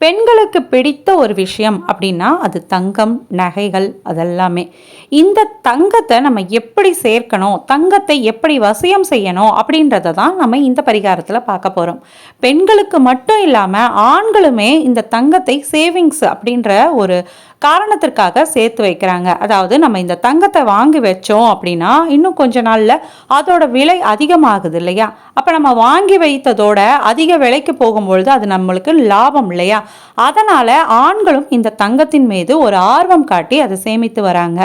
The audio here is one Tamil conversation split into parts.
பெண்களுக்கு பிடித்த ஒரு விஷயம் அப்படின்னா அது தங்கம் நகைகள் அதெல்லாமே. இந்த தங்கத்தை நம்ம எப்படி சேர்க்கணும் தங்கத்தை எப்படி வசியம் செய்யணும் அப்படின்றத தான் நம்ம இந்த பரிகாரத்தில் பார்க்க போகிறோம் பெண்களுக்கு மட்டும் இல்லாமல் ஆண்களுமே இந்த தங்கத்தை சேவிங்ஸ் அப்படின்ற ஒரு காரணத்திற்காக சேர்த்து வைக்கிறாங்க. அதாவது நம்ம இந்த தங்கத்தை வாங்கி வச்சோம் அப்படின்னா இன்னும் கொஞ்ச நாளில் அதோட விலை அதிகமாகுது இல்லையா? அப்போ நம்ம வாங்கி வைத்ததோட அதிக விலைக்கு போகும்பொழுது அது நம்மளுக்கு லாபம் இல்லையா? அதனால் ஆண்களும் இந்த தங்கத்தின் மீது ஒரு ஆர்வம் காட்டி அதை சேமித்து வராங்க.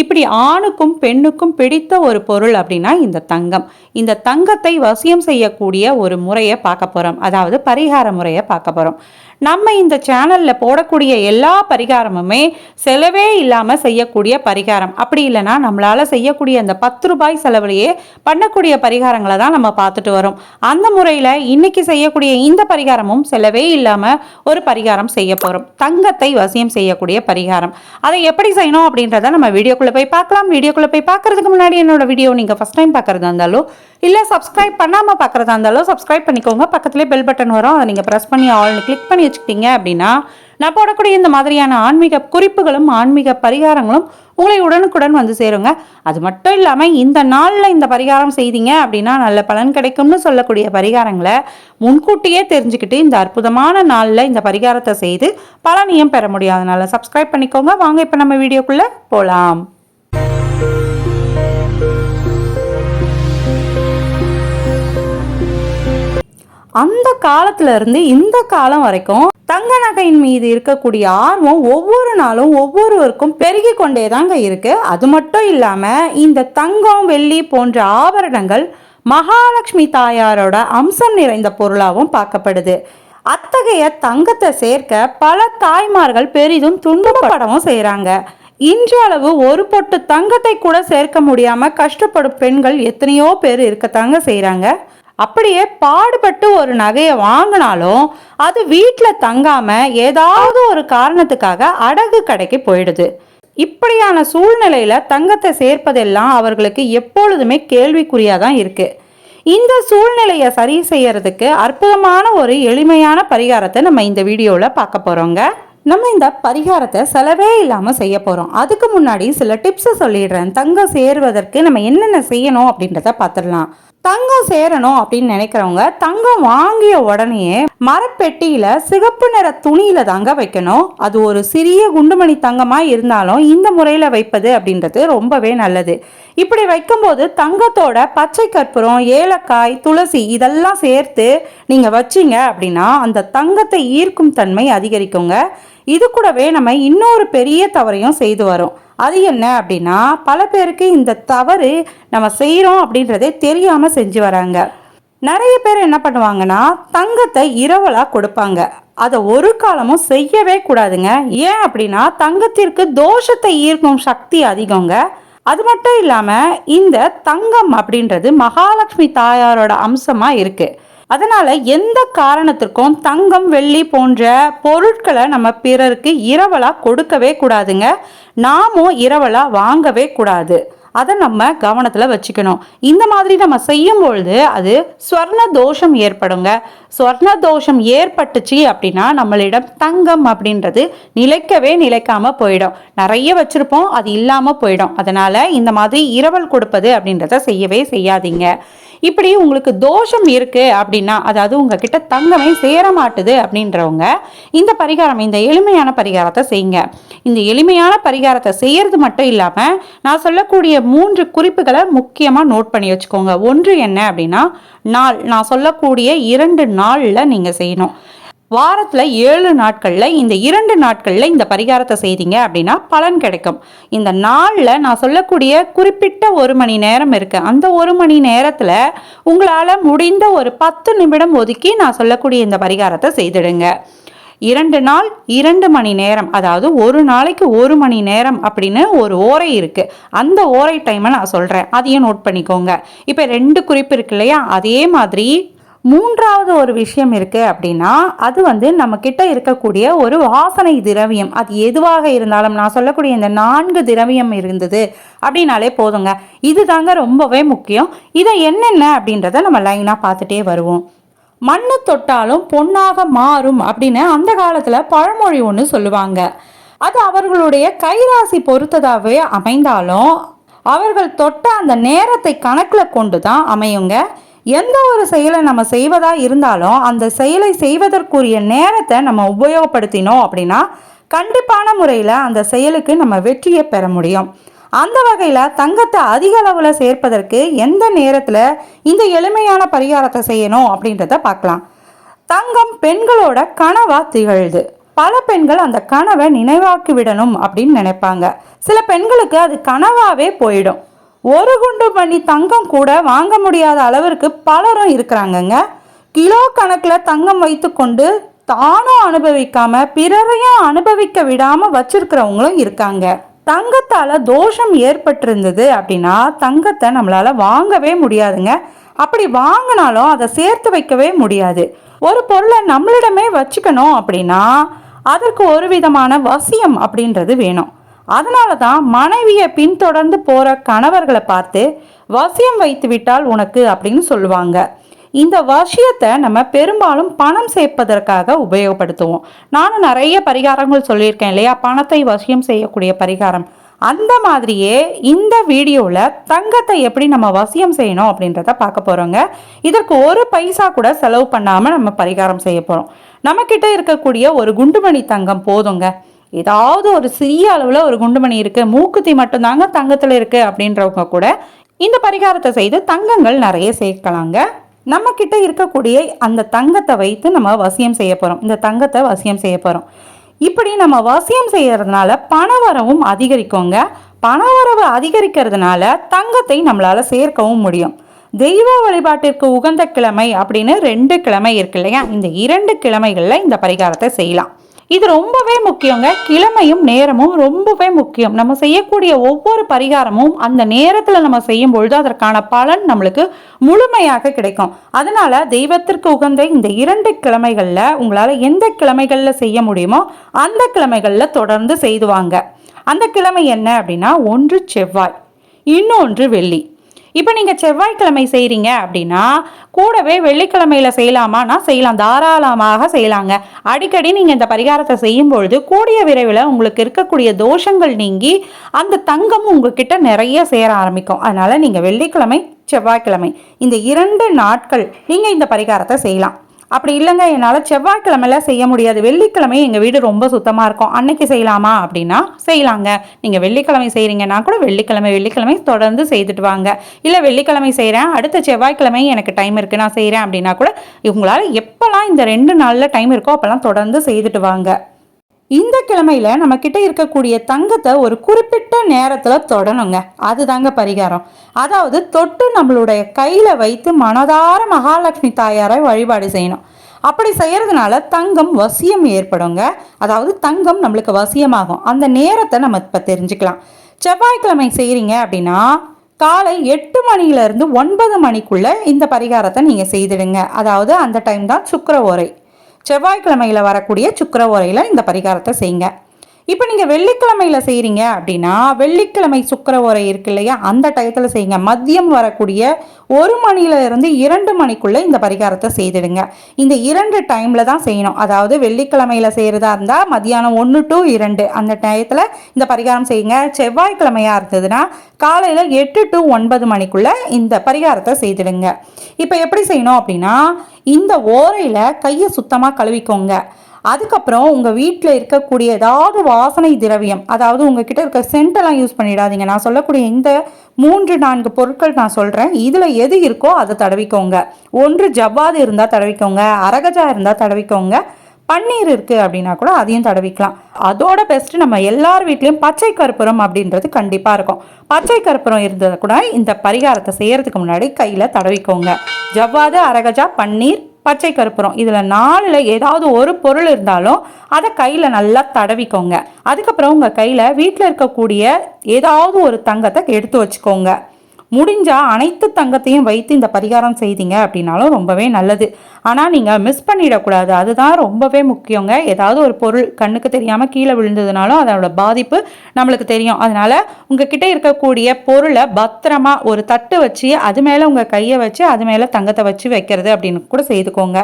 இப்படி ஆணுக்கும் பெண்ணுக்கும் பிடித்த ஒரு பொருள் அப்படின்னா இந்த தங்கம். இந்த தங்கத்தை வசியம் செய்யக்கூடிய ஒரு முறையை பார்க்க போகிறோம் அதாவது பரிகார முறையை பார்க்க போகிறோம் நம்ம இந்த சேனலில் போடக்கூடிய எல்லா பரிகாரமுமே செலவே இல்லாமல் செய்யக்கூடிய பரிகாரம். அப்படி இல்லைன்னா நம்மளால் செய்யக்கூடிய அந்த பத்து ரூபாய் செலவுலையே பண்ணக்கூடிய பரிகாரங்களை தான் நம்ம பார்த்துட்டு வரோம். அந்த முறையில் இன்னைக்கு செய்யக்கூடிய இந்த பரிகாரமும் செலவே இல்லாமல் ஒரு பரிகாரம் செய்ய போகிறோம் தங்கத்தை வசியம் செய்யக்கூடிய பரிகாரம். அதை எப்படி செய்யணும் அப்படின்றத நம்ம வீடியோக்குள்ளே போய் பார்க்கலாம். வீடியோக்குள்ளே போய் பார்க்கறதுக்கு முன்னாடி என்னோட வீடியோ நீங்கள் ஃபஸ்ட் டைம் பார்க்குறதா இருந்தாலும் இல்லை சப்ஸ்கிரைப் பண்ணாமல் பார்க்குறதா இருந்தாலும் சப்ஸ்கிரைப் பண்ணிக்கோங்க. பக்கத்துலேயே பெல் பட்டன் வரும். அதை நீங்கள் ப்ரெஸ் பண்ணி ஆல்னு கிளிக் பண்ணி வச்சுக்கிட்டீங்க அப்படின்னா நான் போடக்கூடிய இந்த மாதிரியான ஆன்மீக குறிப்புகளும் ஆன்மீக பரிகாரங்களும் உங்களை உடனுக்குடன் வந்து சேருங்க. அது மட்டும் இல்லாமல் இந்த நாளில் இந்த பரிகாரம் செய்தீங்க அப்படின்னா நல்ல பலன் கிடைக்கும்னு சொல்லக்கூடிய பரிகாரங்களை முன்கூட்டியே தெரிஞ்சுக்கிட்டு இந்த அற்புதமான நாளில் இந்த பரிகாரத்தை செய்து பலனையும் பெற முடியாதனால சப்ஸ்கிரைப் பண்ணிக்கோங்க. வாங்க இப்போ நம்ம வீடியோக்குள்ளே போகலாம் அந்த காலத்துல இருந்து இந்த காலம் வரைக்கும் தங்க நகையின் மீது இருக்கக்கூடிய ஆர்வம் ஒவ்வொரு நாளும் ஒவ்வொருவருக்கும் பெருகி கொண்டே தாங்க இருக்கு. அது மட்டும் இல்லாம இந்த தங்கம் வெள்ளி போன்ற ஆபரணங்கள் மகாலட்சுமி தாயாரோட அம்சம் நிறைந்த பொருளாகவும் பார்க்கப்படுது. அத்தகைய தங்கத்தை சேர்க்க பல தாய்மார்கள் பெரிதும் துன்பப்படவும் செய்கிறாங்க இன்றளவு ஒரு பொட்டு தங்கத்தை கூட சேர்க்க முடியாம கஷ்டப்படும் பெண்கள் எத்தனையோ பேர் இருக்கத்தாங்க செய்கிறாங்க அப்படியே பாடுபட்டு ஒரு நகையை வாங்கினாலும் அது வீட்டில் தங்காம ஏதாவது ஒரு காரணத்துக்காக அடகு கடைக்கு போயிடுது. இப்படியான சூழ்நிலையில தங்கத்தை சேர்ப்பதெல்லாம் அவர்களுக்கு எப்பொழுதுமே கேள்விக்குறியா தான் இருக்கு. இந்த சூழ்நிலையை சரி செய்யறதுக்கு அற்புதமான ஒரு எளிமையான பரிகாரத்தை நம்ம இந்த வீடியோவில் பார்க்க போறோங்க. நம்ம இந்த பரிகாரத்தை செலவே இல்லாமல் செய்ய போகிறோம் அதுக்கு முன்னாடி சில டிப்ஸை சொல்லிடுறேன். தங்கம் சேருவதற்கு நம்ம என்னென்ன செய்யணும் அப்படின்றத பார்த்துடலாம். தங்கம் சேரணும் அப்படின்னு நினைக்கிறவங்க தங்கம் வாங்கிய உடனேயே மரப்பெட்டியில சிகப்பு நிற துணியில தாங்க வைக்கணும். அது ஒரு சிறிய குண்டுமணி தங்கமா இருந்தாலும் இந்த முறையில வைப்பது அப்படின்றது ரொம்பவே நல்லது. இப்படி வைக்கும்போது தங்கத்தோட பச்சை கற்பூரம் ஏலக்காய் துளசி இதெல்லாம் சேர்த்து நீங்க வச்சிங்க அப்படின்னா அந்த தங்கத்தை ஈர்க்கும் தன்மை அதிகரிக்குங்க. இது கூடவே நம்ம இன்னொரு பெரிய தவறையும் செய்து வரோம். அது என்ன அப்படின்னா பல பேருக்கு இந்த தவறு நம்ம செய்கிறோம் அப்படின்றதே தெரியாமல் செஞ்சு வராங்க. நிறைய பேர் என்ன பண்ணுவாங்கன்னா தங்கத்தை இரவலாக கொடுப்பாங்க. அதை ஒரு காலமும் செய்யவே கூடாதுங்க. ஏன் அப்படின்னா தங்கத்திற்கு தோஷத்தை ஈர்க்கும் சக்தி அதிகங்க. அது மட்டும் இல்லாமல் இந்த தங்கம் அப்படின்றது மகாலட்சுமி தாயாரோட அம்சமாக இருக்குது அதனால் எந்த காரணத்திற்கும் தங்கம் வெள்ளி போன்ற பொருட்களை நம்ம பிறருக்கு இரவலாக கொடுக்கவே கூடாதுங்க. நாமும் இரவலாக வாங்கவே கூடாது. அதை நம்ம கவனத்தில் வச்சுக்கணும். இந்த மாதிரி நம்ம செய்யும் பொழுது அது ஸ்வர்ண தோஷம் ஏற்படுங்க. ஸ்வர்ண தோஷம் ஏற்பட்டுச்சு அப்படின்னா நம்மளிடம் தங்கம் அப்படின்றது நிலைக்கவே நிலைக்காமல் போயிடும். நிறைய வச்சுருப்போம் அது இல்லாமல் போயிடும். அதனால் இந்த மாதிரி இரவல் கொடுப்பது அப்படின்றத செய்யவே செய்யாதீங்க. இப்படி உங்களுக்கு தோஷம் இருக்கு அப்படின்னா அதாவது உங்ககிட்ட தங்கமே சேர மாட்டுது அப்படின்றவங்க இந்த பரிகாரம் இந்த எளிமையான பரிகாரத்தை செய்யுங்க. இந்த எளிமையான பரிகாரத்தை செய்யறது மட்டும் இல்லாமல் நான் சொல்லக்கூடிய மூன்று குறிப்புகளை முக்கியமாக நோட் பண்ணி வச்சுக்கோங்க. ஒன்று என்ன அப்படின்னா நாள். நான் சொல்லக்கூடிய இரண்டு நாளில் நீங்கள் செய்யணும். வாரத்தில் ஏழு நாட்களில் இந்த இரண்டு நாட்களில் இந்த பரிகாரத்தை செய்தீங்க அப்படின்னா பலன் கிடைக்கும். இந்த நாளில் நான் சொல்லக்கூடிய குறிப்பிட்ட ஒரு மணி நேரம் இருக்குது அந்த ஒரு மணி நேரத்தில் உங்களால் முடிந்த ஒரு பத்து நிமிடம் ஒதுக்கி நான் சொல்லக்கூடிய இந்த பரிகாரத்தை செய்திடுங்க. இரண்டு நாள் இரண்டு மணி நேரம் அதாவது ஒரு நாளைக்கு ஒரு மணி நேரம் அப்படின்னு ஒரு ஓரை இருக்குது அந்த ஓரை டைமை நான் சொல்கிறேன் அதையும் நோட் பண்ணிக்கோங்க. இப்போ ரெண்டு குறிப்பு இருக்கு இல்லையா? அதே மாதிரி மூன்றாவது ஒரு விஷயம் இருக்குது அப்படின்னா அது வந்து நம்ம கிட்ட இருக்கக்கூடிய ஒரு வாசனை திரவியம். அது எதுவாக இருந்தாலும் நான் சொல்லக்கூடிய இந்த நான்கு திரவியம் இருந்தது அப்படின்னாலே போதுங்க. இது தாங்க ரொம்பவே முக்கியம். இதை என்னென்ன அப்படின்றத நம்ம லைனாக பார்த்துட்டே வருவோம். மண்ணு தொட்டாலும் பொன்னாக மாறும் அப்படின்னு அந்த காலத்தில் பழமொழி ஒன்று சொல்லுவாங்க. அது அவர்களுடைய கைராசி பொறுத்ததாகவே அமைந்தாலும் அவர்கள் தொட்ட அந்த நேரத்தை கணக்கில் கொண்டு தான் அமையுங்க. எந்த ஒரு செயலை நம்ம செய்வதா இருந்தாலும் அந்த செயலை செய்வதற்குரிய நேரத்தை நம்ம உபயோகப்படுத்தினோம் அப்படின்னா கண்டிப்பான முறையில் அந்த செயலுக்கு நம்ம வெற்றியை பெற முடியும். அந்த வகையில் தங்கத்தை அதிக அளவில் சேர்ப்பதற்கு எந்த நேரத்தில் இந்த எளிமையான பரிகாரத்தை செய்யணும் அப்படின்றத பார்க்கலாம். தங்கம் பெண்களோட கனவாக திகழ்து. பல பெண்கள் அந்த கனவை நினைவாக்கி விடணும் அப்படின்னு நினைப்பாங்க. சில பெண்களுக்கு அது கனவாகவே போயிடும். ஒரு குண்டு பண்ணி தங்கம் கூட வாங்க முடியாத அளவிற்கு பலரும் இருக்கிறாங்கங்க. கிலோ கணக்கில் தங்கம் வைத்துக்கொண்டு தானும் அனுபவிக்காம பிறரையும் அனுபவிக்க விடாம வச்சிருக்கிறவங்களும் இருக்காங்க. தங்கத்தால தோஷம் ஏற்பட்டிருந்தது அப்படின்னா தங்கத்தை நம்மளால வாங்கவே முடியாதுங்க. அப்படி வாங்கினாலும் அதை சேர்த்து வைக்கவே முடியாது. ஒரு பொருளை நம்மளிடமே வச்சுக்கணும் அப்படின்னா அதற்கு ஒரு விதமான வசியம் அப்படின்றது வேணும். அதனால தான் மனைவியை பின்தொடர்ந்து போகிற கணவர்களை பார்த்து வசியம் வைத்து விட்டால் உனக்கு அப்படின்னு சொல்லுவாங்க. இந்த வசியத்தை நம்ம பெரும்பாலும் பணம் சேர்ப்பதற்காக உபயோகப்படுத்துவோம். நானும் நிறைய பரிகாரங்கள் சொல்லியிருக்கேன் இல்லையா? பணத்தை வசியம் செய்யக்கூடிய பரிகாரம். அந்த மாதிரியே இந்த வீடியோவில் தங்கத்தை எப்படி நம்ம வசியம் செய்யணும் அப்படின்றத பார்க்க போகிறோங்க இதற்கு ஒரு பைசா கூட செலவு பண்ணாமல் நம்ம பரிகாரம் செய்ய போகிறோம் நம்மக்கிட்ட இருக்கக்கூடிய ஒரு குண்டுமணி தங்கம் போதுங்க. ஏதாவது ஒரு சிறிய அளவில் ஒரு குண்டுமணி இருக்குது மூக்குத்தி மட்டும்தாங்க தங்கத்தில் இருக்குது அப்படின்றவங்க கூட இந்த பரிகாரத்தை செய்து தங்கங்கள் நிறைய சேர்க்கலாங்க. நம்ம கிட்ட இருக்கக்கூடிய அந்த தங்கத்தை வைத்து நம்ம வசியம் செய்ய போகிறோம் இந்த தங்கத்தை வசியம் செய்ய போகிறோம் இப்படி நம்ம வசியம் செய்யறதுனால பணவரவும் அதிகரிக்குங்க. பணவரவு அதிகரிக்கிறதுனால தங்கத்தை நம்மளால் சேர்க்கவும் முடியும். தெய்வ வழிபாட்டிற்கு உகந்த கிழமை அப்படின்னு ரெண்டு கிழமை இருக்கு இல்லையா? இந்த இரண்டு கிழமைகளில் இந்த பரிகாரத்தை செய்யலாம். இது ரொம்பவே முக்கியங்க. கிழமையும் நேரமும் ரொம்பவே முக்கியம். நம்ம செய்யக்கூடிய ஒவ்வொரு பரிகாரமும் அந்த நேரத்தில் நம்ம செய்யும் பொழுது அதற்கான பலன் நம்மளுக்கு முழுமையாக கிடைக்கும். அதனால தெய்வத்திற்கு உகந்த இந்த இரண்டு கிழமைகளில் உங்களால் எந்த கிழமைகளில் செய்ய முடியுமோ அந்த கிழமைகளில் தொடர்ந்து செய்துவாங்க. அந்த கிழமை என்ன அப்படின்னா ஒன்று செவ்வாய் இன்னொன்று வெள்ளி. இப்போ நீங்கள் செவ்வாய்க்கிழமை செய்கிறீங்க அப்படின்னா கூடவே வெள்ளிக்கிழமையில் செய்யலாமான்னா செய்யலாம். தாராளமாக செய்யலாங்க. அடிக்கடி நீங்கள் இந்த பரிகாரத்தை செய்யும் பொழுது கூடிய விரைவில் உங்களுக்கு இருக்கக்கூடிய தோஷங்கள் நீங்கி அந்த தங்கம் உங்ககிட்ட நிறைய சேர ஆரம்பிக்கும். அதனால் நீங்கள் வெள்ளிக்கிழமை செவ்வாய்க்கிழமை இந்த இரண்டு நாட்கள் நீங்கள் இந்த பரிகாரத்தை செய்யலாம். அப்படி இல்லைங்க என்னால் செவ்வாய்க்கிழமையில செய்ய முடியாது. வெள்ளிக்கிழமை எங்கள் வீடு ரொம்ப சுத்தமாக இருக்கும். அன்னைக்கு செய்யலாமா அப்படின்னா செய்யலாங்க. நீங்கள் வெள்ளிக்கிழமை செய்கிறீங்கன்னா கூட வெள்ளிக்கிழமை வெள்ளிக்கிழமை தொடர்ந்து செய்துட்டு வாங்க. இல்லை வெள்ளிக்கிழமை செய்கிறேன் அடுத்த செவ்வாய்க்கிழமை எனக்கு டைம் இருக்குது நான் செய்கிறேன் அப்படின்னா கூட இவங்களால் எப்போல்லாம் இந்த ரெண்டு நாளில் டைம் இருக்கோ அப்போல்லாம் தொடர்ந்து செய்துட்டு வாங்க. இந்த கிழமையில நம்ம கிட்ட இருக்கக்கூடிய தங்கத்தை ஒரு குறிப்பிட்ட நேரத்துல தொடணுங்க. அதுதாங்க பரிகாரம். அதாவது தொட்டு நம்மளுடைய கையில வைத்து மனதார மகாலட்சுமி தாயாரை வழிபாடு செய்யணும். அப்படி செய்யறதுனால தங்கம் வசியம் ஏற்படுங்க. அதாவது தங்கம் நம்மளுக்கு வசியமாகும். அந்த நேரத்தை நம்ம இப்போ தெரிஞ்சுக்கலாம். செவ்வாய்க்கிழமை செய்கிறீங்க அப்படின்னா காலை எட்டு மணியிலேருந்து ஒன்பது மணிக்குள்ளே இந்த பரிகாரத்தை நீங்கள் செய்திடுங்க. அதாவது அந்த டைம் தான் சுக்கர ஓரை. செவ்வாய்க்கிழமையில் வரக்கூடிய சுக்கர உரையில் இந்த பரிகாரத்தை செய்யுங்க. இப்போ நீங்கள் வெள்ளிக்கிழமையில் செய்கிறீங்க அப்படின்னா வெள்ளிக்கிழமை சுக்கர உரை இருக்கு இல்லையா? அந்த டயத்தில் செய்யுங்க. மதியம் வரக்கூடிய ஒரு மணியில இருந்து இரண்டு மணிக்குள்ளே இந்த பரிகாரத்தை செய்திடுங்க. இந்த இரண்டு டைமில் தான் செய்யணும். அதாவது வெள்ளிக்கிழமையில் செய்கிறதா இருந்தால் மதியானம் ஒன்று டு இரண்டு அந்த டயத்தில் இந்த பரிகாரம் செய்யுங்க. செவ்வாய்க்கிழமையாக இருந்ததுன்னா காலையில் எட்டு டு ஒன்பது மணிக்குள்ளே இந்த பரிகாரத்தை செய்திடுங்க. இப்போ எப்படி செய்யணும் அப்படின்னா இந்த ஓரையில் கையை சுத்தமாக கழுவிக்கோங்க. அதுக்கப்புறம் உங்கள் வீட்டில் இருக்கக்கூடிய ஏதாவது வாசனை திரவியம் அதாவது உங்ககிட்ட இருக்க சென்டெல்லாம் யூஸ் பண்ணிடாதீங்க. நான் சொல்லக்கூடிய இந்த மூன்று நான்கு பொருட்கள் நான் சொல்கிறேன் இதில் எது இருக்கோ அதை தடவிக்கோங்க. ஒன்று ஜவ்வாது இருந்தால் தடவிக்கோங்க. அரகஜா இருந்தால் தடவிக்கோங்க. பன்னீர் இருக்குது அப்படின்னா கூட அதையும் தடவிக்கலாம். அதோட பெஸ்ட்டு நம்ம எல்லார் வீட்லேயும் பச்சை கற்பூரம் அப்படின்றது கண்டிப்பாக இருக்கும். பச்சை கற்பூரம் இருந்ததை கூட இந்த பரிகாரத்தை செய்கிறதுக்கு முன்னாடி கையில் தடவிக்கோங்க. ஜவ்வாது அரகஜா பன்னீர் பச்சை கருப்புறம் இதில் நாலில் ஏதாவது ஒரு பொருள் இருந்தாலும் அதை கையில் நல்லா தடவிக்கோங்க. அதுக்கப்புறம் உங்கள் கையில் வீட்டில் இருக்கக்கூடிய ஏதாவது ஒரு தங்கத்தை எடுத்து வச்சுக்கோங்க. முடிஞ்சால் அனைத்து தங்கத்தையும் வைத்து இந்த பரிகாரம் செய்தீங்க அப்படின்னாலும் ரொம்பவே நல்லது. ஆனால் நீங்கள் மிஸ் பண்ணிடக்கூடாது. அதுதான் ரொம்பவே முக்கியங்க. ஏதாவது ஒரு பொருள் கண்ணுக்கு தெரியாமல் கீழே விழுந்ததுனாலும் அதோட பாதிப்பு நம்மளுக்கு தெரியும். அதனால் உங்ககிட்ட இருக்கக்கூடிய பொருளை பத்திரமா ஒரு தட்டு வச்சு அது மேலே உங்கள் கையை வச்சு அது மேலே தங்கத்தை வச்சு வைக்கிறது அப்படின்னு கூட செய்துக்கோங்க.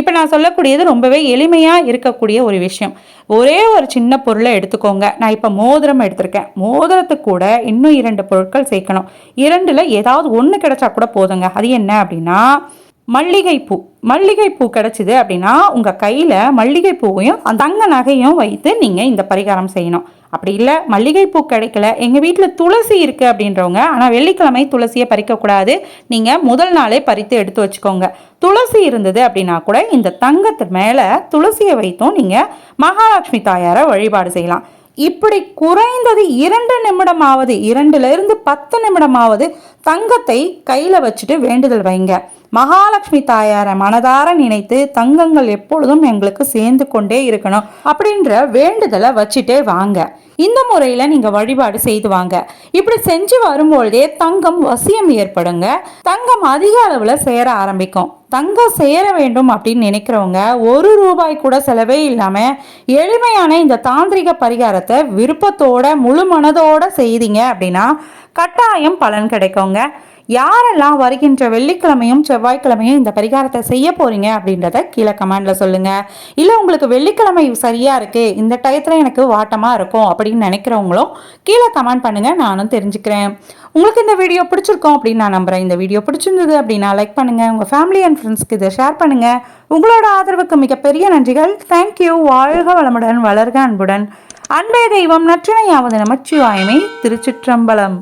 இப்போ நான் சொல்லக்கூடியது ரொம்பவே எளிமையாக இருக்கக்கூடிய ஒரு விஷயம். ஒரே ஒரு சின்ன பொருளை எடுத்துக்கோங்க. நான் இப்போ மோதிரம் எடுத்திருக்கேன். மோதிரத்துக்கு கூட இன்னும் இரண்டு பொருட்கள் சேர்க்கணும். இரண்டு ரெண்டில் ஏதாவது ஒன்று கிடைச்சா கூட போதுங்க. அது என்ன அப்படின்னா மல்லிகைப்பூ. மல்லிகைப்பூ கிடச்சிது அப்படின்னா உங்கள் கையில் மல்லிகைப்பூவையும் அந்த தங்க நகையும் வைத்து நீங்கள் இந்த பரிகாரம் செய்யணும். அப்படி இல்லை மல்லிகைப்பூ கிடைக்கல. எங்கள் வீட்டில் துளசி இருக்குது அப்படின்றவங்க ஆனால் வெள்ளிக்கிழமை துளசியை பறிக்கக்கூடாது நீங்கள் முதல் நாளே பறித்து எடுத்து வச்சுக்கோங்க. துளசி இருந்தது அப்படின்னா கூட இந்த தங்கத்து மேலே துளசியை வைத்தும் நீங்கள் மகாலட்சுமி தாயாரை வழிபாடு செய்யலாம். இப்படி குறைந்தது இரண்டு நிமிடமாவது இரண்டுல இருந்து பத்து நிமிடமாவது தங்கத்தை கையில் வச்சுட்டு வேண்டுதல் வைங்க. மகாலட்சுமி தாயாரை மனதார நினைத்து தங்கங்கள் எப்பொழுதும் எங்களுக்கு சேர்ந்து கொண்டே இருக்கணும் அப்படின்ற வேண்டுதலை வச்சுட்டே வாங்க. இந்த முறையில் நீங்கள் வழிபாடு செய்து வாங்க. இப்படி செஞ்சு வரும்பொழுதே தங்கம் வசியம் ஏற்படுங்க. தங்கம் அதிக அளவில் சேர ஆரம்பிக்கும். தங்கம் சேர வேண்டும் அப்படின்னு நினைக்கிறவங்க ஒரு ரூபாய் கூட செலவே இல்லாமல் எளிமையான இந்த தாந்திரிக பரிகாரத்தை விருப்பத்தோட முழு மனதோட செய்தீங்க அப்படின்னா கட்டாயம் பலன் கிடைக்குங்க. யாரெல்லாம் வருகின்ற வெள்ளிக்கிழமையும் செவ்வாய்க்கிழமையும் இந்த பரிகாரத்தை செய்ய போறீங்க அப்படின்றத கீழே கமெண்ட்ல சொல்லுங்க. இல்லை உங்களுக்கு வெள்ளிக்கிழமை சரியா இருக்கு இந்த டயத்தில் எனக்கு வாட்டமா இருக்கும் அப்படின்னு நினைக்கிறவங்களும் கீழே கமெண்ட் பண்ணுங்க நானும் தெரிஞ்சுக்கிறேன். உங்களுக்கு இந்த வீடியோ பிடிச்சிருக்கோம் அப்படின்னு நான் நம்புறேன். இந்த வீடியோ பிடிச்சிருந்தது அப்படின்னா லைக் பண்ணுங்க உங்க ஃபேமிலி அண்ட் ஃப்ரெண்ட்ஸ்க்கு இதை ஷேர் பண்ணுங்க. உங்களோட ஆதரவுக்கு மிகப்பெரிய நன்றிகள். தேங்க்யூ வாழ்க வளமுடன் வளர்க அன்புடன். அன்பே தெய்வம் நற்றினையாவது நமச்சிவாயமே. திருச்சிற்றம்பலம்.